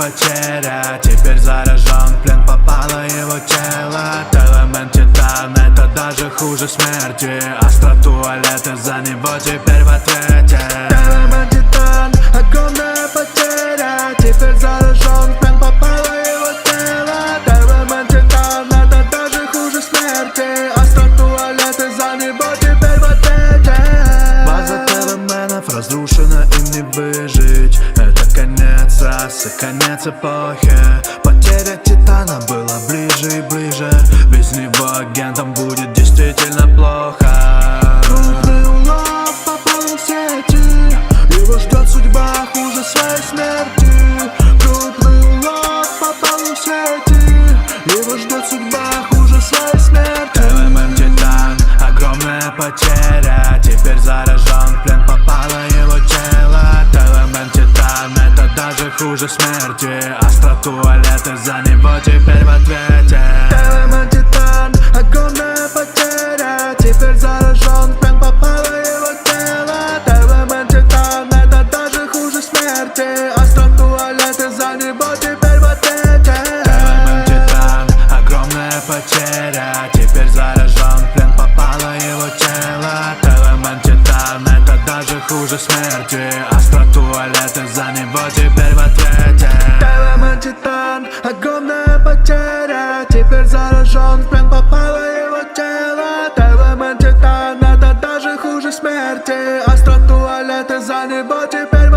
потеря. Теперь заражен плен, попало его тело. Элемент титан, это даже хуже смерти. Астра туалета, за него теперь в ответе им не выжить. Это конец расы, конец эпохи. Потеря Титана была ближе и ближе. Без него агентам будет действительно плохо хуже смерти Астра туалеты, за него теперь в ответе. ТЛМН Титан, огромная потеря. Теперь заражен плен, попало его тело. ТЛМН Титан, это даже хуже смерти Астра туалеты, за него теперь в ответе. ТЛМН Титан, огромная потеря. Теперь заражен плен, попало его тело. Элемент титан, это даже хуже смерти туалеты, заражен в плен, попало его тело. Элемент титан, это даже хуже смерти. Астра туалеты, за него теперь